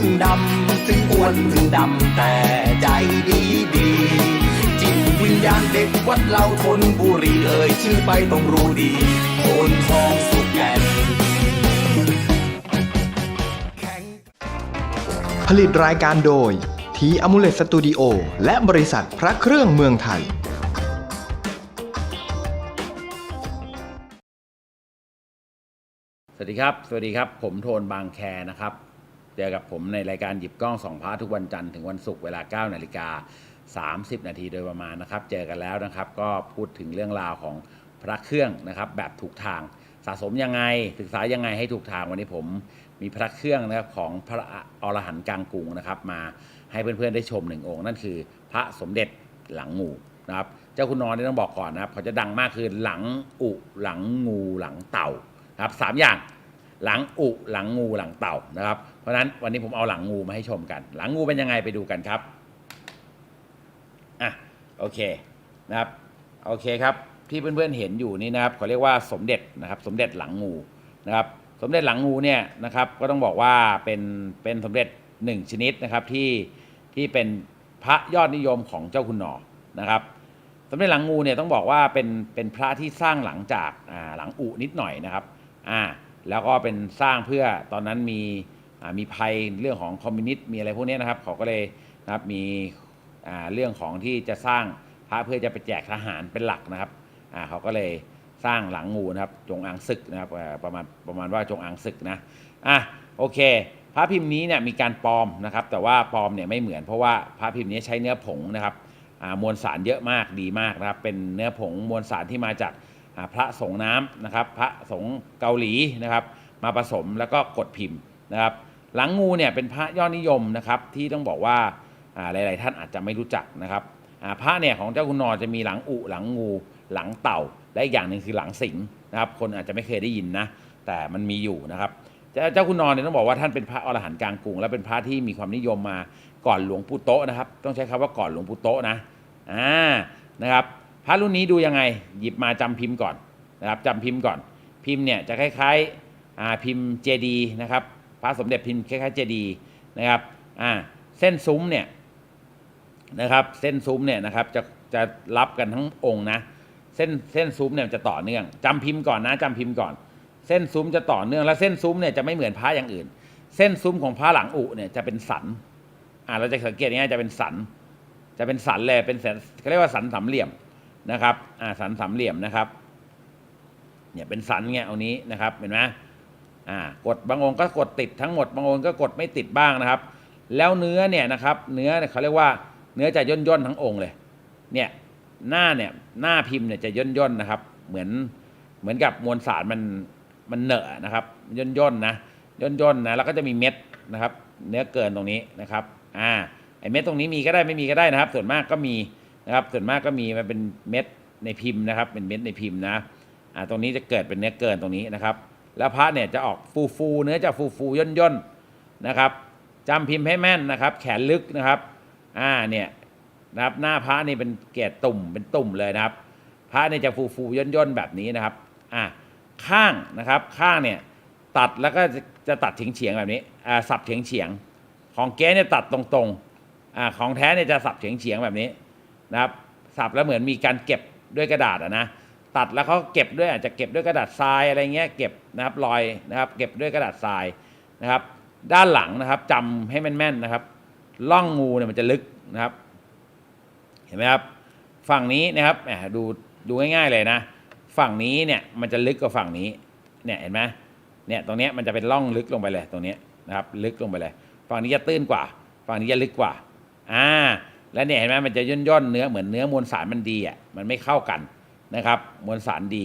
นดำ ถึงอ้วนถึงดำแต่ใจดีดีจิตวิญญาณเด็กวัดเราทนบุรีเอ่ยชื่อไปต้องรู้ดีโทนทองสุกแก่นแข็งผลิตรายการโดย ทีอมูเลตสตูดิโอและบริษัทพระเครื่องเมืองไทยสวัสดีครับ สวัสดีครับ ผมโทนบางแคนะครับ เจอกับผมในรายการหยิบกล้องสองพาร์ททุกวันจันทร์ถึงวันศุกร์เวลา9นาฬิกา30 นาทีโดยประมาณนะครับ เจอกันแล้วนะครับ ก็พูดถึงเรื่องราวของพระเครื่องนะครับ แบบถูกทางสะสมยังไงศึกษายังไงให้ถูกทางวันนี้ผมมีพระเครื่องนะครับของพระอรหันต์กลางกรุงนะครับ มาให้เพื่อนๆได้ชมหนึ่งองค์นั่นคือ พระสมเด็จหลังงูนะครับเจ้าคุณนอนนี่ต้องบอกก่อนนะครับเขาจะดังมากคือหลังอุหลังงูหลังเต่านะครับสามอย่าง หลังอุหลังงูหลังเต่านะครับ เพราะฉะนั้นวันนี้ผมเอาหลังงูมาให้ชมกัน หลังงูเป็นยังไงไปดูกันครับอะโอเคนะครับโอเคครับที่เพื่อนๆเห็นอยู่นี่นะครับเขาเรียกว่าสมเด็จนะครับ สมเด็จหลังงูนะครับ สมเด็จหลังงูเนี่ยนะครับ ก็ต้องบอกว่าเป็นเป็นสมเด็จหนึ่งชนิดนะครับที่ที่เป็นพระยอดนิยมของเจ้าคุณหนอนะครับสมเด็จหลังงูเนี่ยต้องบอกว่าเป็นเป็นพระที่สร้างหลังจากอ่าหลังอุนิดหน่อยนะครับอ่า แล้วก็เป็นสร้างเพื่อตอนนั้นมีมีภัยเรื่องของคอมมิวนิสต์มีอะไรพวกนี้นะครับเขาก็เลยนะครับมีเรื่องของที่จะสร้างพระเพื่อจะไปแจกทหารเป็นหลักนะครับเขาก็เลยสร้างหลังงูนะครับจงอางศึกนะครับประมาณประมาณว่าจงอางศึกนะอะโอเค พระพิมพ์นี้เนี่ยมีการปลอมนะครับ แต่ว่าปลอมเนี่ยไม่เหมือนเพราะว่าพระพิมพ์นี้ใช้เนื้อผงนะครับมวลสารเยอะมากดีมากนะครับเป็นเนื้อผงมวลสารที่มาจาก พระสงน้ำนะครับ พระสงฆ์เกาหลีนะครับ มาผสมแล้วก็กดพิมพ์นะครับ หลังงูเนี่ยเป็นพระยอดนิยมนะครับ ที่ต้องบอกว่าหลาย ๆ ท่านอาจจะไม่รู้จักนะครับพระเนี่ยของเจ้าคุณนอจะมีหลังอุหลังงูหลังเต่า และอีกอย่างหนึ่งคือหลังสิงนะครับ คนอาจจะไม่เคยได้ยินนะ แต่มันมีอยู่นะครับเจ้าเจ้าคุณนอนเนี่ยต้องบอกว่าท่านเป็นพระอรหันต์กลางกรุงและเป็นพระที่มีความนิยมมาก่อนหลวงปู่โตนะครับ ต้องใช้คำว่าก่อนหลวงปู่โตนะอ่านะครับ พระรุ่นนี้ดูยังไง หยิบมาจำพิมพ์ก่อนนะครับจำพิมพ์ก่อน พิมพ์เนี่ยจะคล้ายๆพิมพ์เจดีนะครับ พระสมเด็จพิมพ์คล้ายๆเจดีนะครับเส้นซุ้มเนี่ยนะครับเส้นซุ้มเนี่ยนะครับจะจะรับกันทั้งองค์นะเส้นเส้นซุ้มเนี่ยจะต่อเนื่องจำพิมพ์ก่อนนะจำพิมพ์ก่อน เส้นซุ้มจะต่อเนื่องและเส้นซุ้มเนี่ยจะไม่เหมือนพระอย่างอื่น เส้นซุ้มของพระหลังอุเนี่ยจะเป็นสันอ่าเราจะสังเกตง่ายจะเป็นสัน จะเป็นสันเลยเป็นสันเขาเรียกว่าสันสามเหลี่ยม นะครับอ่าสันสามเหลี่ยมนะครับเนี่ยเป็นสันเงี้ยเอานี้นะครับเห็นไหมอ่ากดบางองค์ก็กดติดทั้งหมดบางองค์ก็กดไม่ติดบ้างนะครับ แล้วเนื้อเนี่ยนะครับเนื้อเขาเรียกว่าเนื้อจะย่นย่นทั้งองค์เลยเนี่ยหน้าเนี่ยหน้าพิมพ์เนี่ยจะย่นย่นนะครับ เหมือนเหมือนกับมวลสารมันมันเหนอะนะครับย่นย่นนะย่นย่นนะแล้วก็จะมีเม็ดนะครับ เนื้อเกินตรงนี้นะครับอ่าไอเม็ดตรงนี้มีก็ได้ไม่มีก็ได้นะครับ ส่วนมากก็มี นะครับส่วนมากก็มีมันเป็นเม็ดในพิมพ์นะครับ เป็นเม็ดในพิมพ์นะอ่าตรงนี้จะเกิดเป็นเนื้อเกินตรงนี้นะครับ แล้วพระเนี่ยจะออกฟูฟูเนื้อจะฟูฟูย่นย่นนะครับจำพิมพ์ให้แม่นนะครับ แขนลึกนะครับอ่าเนี่ยนะครับหน้าพระนี่เป็นเกศตุ่มเป็นตุ่มเลยนะครับ พระเนี่ยจะฟูฟูย่นย่นแบบนี้นะครับอ่าข้างนะครับข้างเนี่ยตัดแล้วก็จะจะตัดเฉียงเฉียงๆแบบนี้อ่าสับเฉียงเฉียงๆของเก๊เนี่ยตัดตรงๆอ่าของแท้เนี่ยจะสับเฉียงเฉียงๆแบบนี้ นะครับสับแล้วเหมือนมีการเก็บด้วยกระดาษะนะตัดแล้วเขาเก็บด้วยอาจจะเก็บด้วยกระดาษทรายอะไรเงี้ยเก็บนะครับรอยนะครับ เก็บด้วยกระดาษทรายนะครับ ด้านหลังนะครับจำให้แม่นๆนะครับล่องงูเนี่ยมันจะลึกนะครับ เห็นไหมครับ ฝั่งนี้นะครับดูดูง่ายๆเลยนะ ฝั่งนี้เนี่ยมันจะลึกกว่าฝั่งนี้เนี่ยเห็นไหมเนี่ยตรงนี้มันจะเป็นร่องลึกลงไปเลยตรงนี้นะครับ ลึกลงไปเลย ฝั่งนี้จะตื้นกว่า ฝั่งนี้จะลึกกว่าอ่า แล้วเนี่ยเห็นไหมมันจะย่นย่นเนื้อเหมือนเนื้อมวลสารมันดีอะมันไม่เข้ากันนะครับ มวลสารดี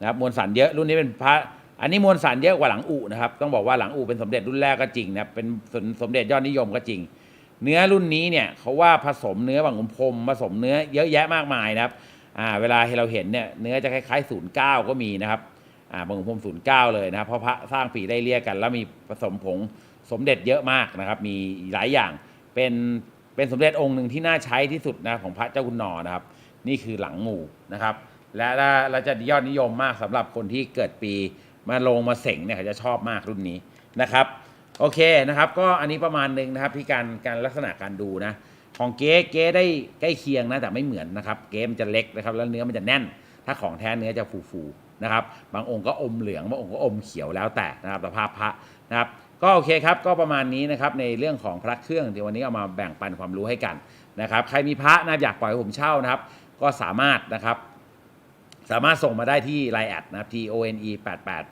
นะครับมวลสารเยอะรุ่นนี้เป็นพระอันนี้มวลสารเยอะกว่าหลังอูนะครับต้องบอกว่าหลังอูเป็นสมเด็จรุ่นแรกก็จริงนะเป็นสมเด็จยอดนิยมก็จริง เนื้อรุ่นนี้เนี่ยเขาว่าผสมเนื้อบางขุนพรมผสมเนื้อเยอะแยะมากมายนะครับอ่าเวลาให้เราเห็นเนี่ยเนื้อจะคล้ายๆศูนย์เก้าก็มีนะครับอ่าบางขุนพรมศูนย์เก้าเลยนะครับเพราะพระสร้างปีได้เรียกกัน แล้วมีผสมผงสมเด็จเยอะมากนะครับ มีหลายอย่างเป็น เป็นสมเด็จองค์หนึ่งที่น่าใช้ที่สุดนะของพระเจ้าคุณนอนะครับ นี่คือหลังงูนะครับ และและและจะยอดนิยมมากสำหรับคนที่เกิดปีมาลงมาเสงเนี่ยเขาจะชอบมากรุ่นนี้นะครับโอเคนะครับ ก็อันนี้ประมาณหนึ่งนะครับที่การการลักษณะการดูนะ ของเก๊เก๊ได้ใกล้เคียงนะแต่ไม่เหมือนนะครับ เก๊มันจะเล็กนะครับ แล้วเนื้อมันจะแน่น ถ้าของแท้เนื้อจะฟูๆนะครับ บางองค์ก็อมเหลืองบางองค์ก็อมเขียวแล้วแต่นะครับสภาพพระนะครับ ก็โอเคครับก็ประมาณนี้นะครับในเรื่องของพระเครื่องที่วันนี้เอามาแบ่งปันความรู้ให้กันนะครับใครมีพระนะอยากปล่อยให้ผมเช่านะครับ ก็สามารถนะครับสามารถส่งมาได้ที่ Line แอดนะครับ T O N E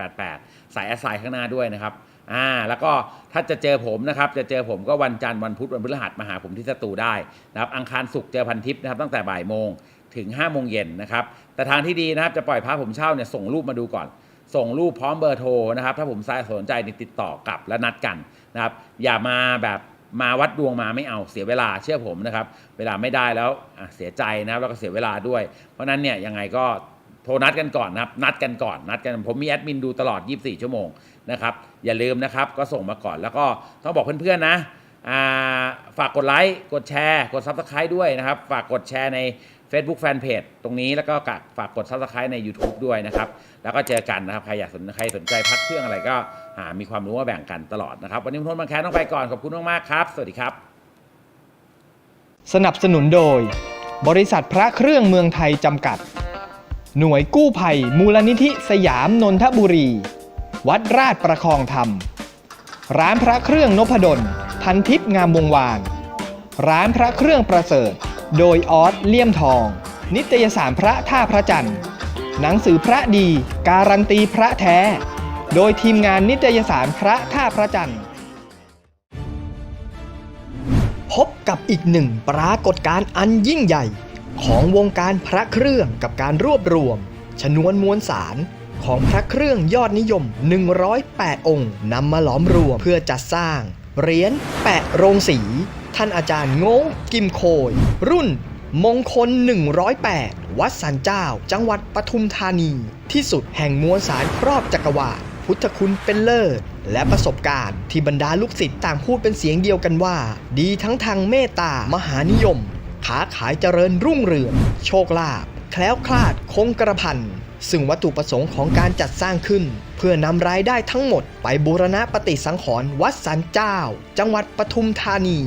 8888ใส่แอดไซน์ข้างหน้าด้วยนะครับอ่าแล้วก็ถ้าจะเจอผมนะครับ จะเจอผมก็วันจันทร์วันพุธวันพฤหัสมาหาผมที่สตูได้นะครับอังคารศุกร์เจอพันทิปนะครับตั้งแต่บ่ายโมงถึง5โมงเย็นนะครับแต่ทางที่ดีนะครับจะปล่อยพระผมเช่าเนี่ยส่งรูปมาดูก่อน ส่งรูปพร้อมเบอร์โทรนะครับ ถ้าผมสนใจนติดต่อกลับและนัดกันนะครับ อย่ามาแบบมาวัดดวงมาไม่เอาเสียเวลาเชื่อผมนะครับ เวลาไม่ได้แล้วเสียใจนะครับแล้วก็เสียเวลาด้วย เพราะนั้นเนี่ยยังไงก็โทรนัดกันก่อนนะครับ นัดกันก่อนนัดกันผมมีแอดมินดูตลอด 24 ชั่วโมงนะครับอย่าลืมนะครับก็ส่งมาก่อนแล้วก็ต้องบอกเพื่อนๆนะ ฝากกดไลค์ กดแชร์ กด Subscribe ด้วยนะครับ ฝากกดแชร์ใน Facebook Fanpage ตรงนี้แล้วก็ฝากกด Subscribe ใน YouTube ด้วยนะครับ แล้วก็เจอกันนะครับ ใครอยากสนใครสนใจพักเครื่องอะไรก็หามีความรู้มาแบ่งกันตลอดนะครับ วันนี้ผมโทนบางแคต้องไปก่อน ขอบคุณมากๆครับ สวัสดีครับ สนับสนุนโดย บริษัทพระเครื่องเมืองไทยจำกัด หน่วยกู้ภัย มูลนิธิสยามนนทบุรี วัดราชประคองธรรม ร้านพระเครื่องนพดล พันทิพย์งามวงวาน ร้านพระเครื่องประเสริฐ โดยออสเลี่ยมทอง นิตยสารพระท่าพระจันทร์ หนังสือพระดี การันตีพระแท้ โดยทีมงานนิตยสารพระท่าพระจันทร์ พบกับอีกหนึ่งปรากฏการณ์อันยิ่งใหญ่ ของวงการพระเครื่องกับการรวบรวม ชนวนมวลสารของพระเครื่องยอดนิยม 108 องค์นำมาหลอมรวมเพื่อจัดสร้าง เหรียญแปะโรงสี ท่านอาจารย์โง่กิมโคย รุ่น มงคล 108 วัดสันเจ้า จังหวัดปทุมธานี ที่สุดแห่งมวลสารครอบจักรวาลพุทธคุณเป็นเลิศและประสบการณ์ที่บรรดาลูกศิษย์ต่างพูดเป็นเสียงเดียวกันว่า ดีทั้งทางเมตตามหานิยม ขาขายเจริญรุ่งเรือง โชคลาภแคล้วคลาดคงกระพัน ซึ่งวัตถุประสงค์ของการจัดสร้างขึ้น เพื่อนำรายได้ทั้งหมดไปบูรณะปฏิสังขรณ์วัดสันเจ้า จังหวัดปทุมธานี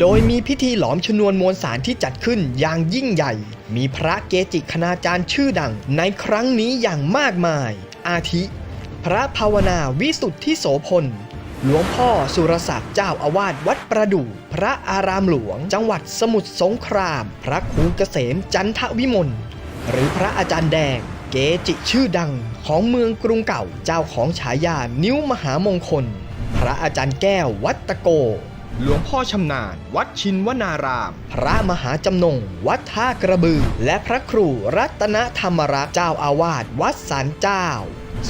โดยมีพิธีหลอมชนวนมวลสารที่จัดขึ้นอย่างยิ่งใหญ่ มีพระเกจิคณาจารย์ชื่อดังในครั้งนี้อย่างมากมาย อาทิ พระภาวนาวิสุทธิโสพลหลวงพ่อสุรศักดิ์เจ้าอาวาสวัดประดู่พระอารามหลวง จังหวัดสมุทรสงคราม พระครูเกษมจันทวิมลหรือพระอาจารย์แดง เกจิชื่อดังของเมืองกรุงเก่าเจ้าของฉายานิ้วมหามงคล พระอาจารย์แก้ววัดตะโก หลวงพ่อชำนาญ วัดชินวนาราม พระมหาจำนง วัดท่ากระบือ และพระครูรัตนธรรมรักษ์เจ้าอาวาสวัดสารเจ้า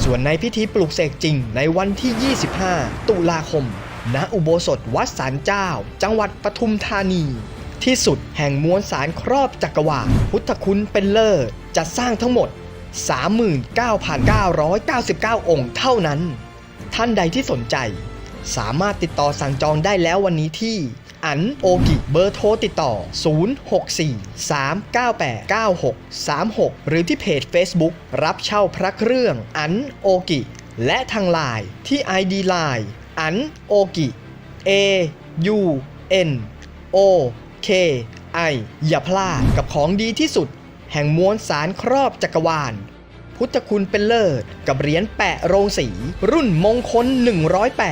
ส่วนในพิธีปลุกเสกจริงในวันที่ 25 ตุลาคม ณอุโบสถวัดสารเจ้า จังหวัดปทุมธานีที่สุดแห่งมวลสารครอบจักรวาลพุทธคุณเป็นเลิศจัดสร้างทั้งหมด 39,999 องค์เท่านั้น ท่านใดที่สนใจ สามารถติดต่อสั่งจองได้แล้ววันนี้ที่ อันโอกิเบอร์โทรติดต่อ 064-398-9636 หรือที่เพจ Facebook รับเช่าพระเครื่องอันโอกิ และทางไลน์ที่ ID Line อันโอกิ A U N O K I อย่าพลาดกับของดีที่สุด แห่งมวลสารครอบจักรวาล พุทธคุณเป็นเลิศ กับเหรียญแปะโรงสี รุ่นมงคล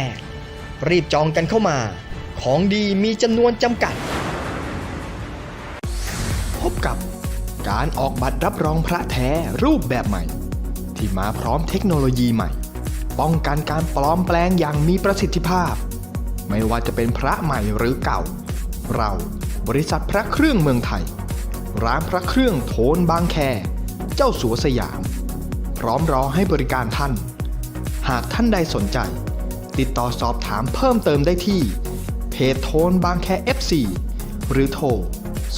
108 รีบจองกันเข้ามา ของดีมีจำนวนจำกัด พบกับการออกบัตรรับรองพระแท้รูปแบบใหม่ ที่มาพร้อมเทคโนโลยีใหม่ ป้องกันการปลอมแปลงอย่างมีประสิทธิภาพ ไม่ว่าจะเป็นพระใหม่หรือเก่า เราบริษัทพระเครื่องเมืองไทย ร้านพระเครื่องโทนบางแค เจ้าสัวสยาม พร้อมรอให้บริการท่าน หากท่านใดสนใจ ติดต่อสอบถามเพิ่มเติมได้ที่ เพจโทนบางแค FC หรือโทร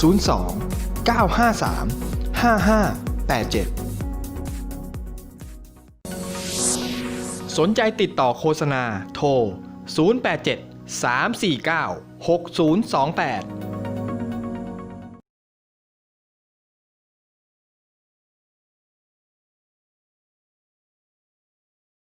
02 953 5587 สนใจติดต่อโฆษณาโทร 087 349 6028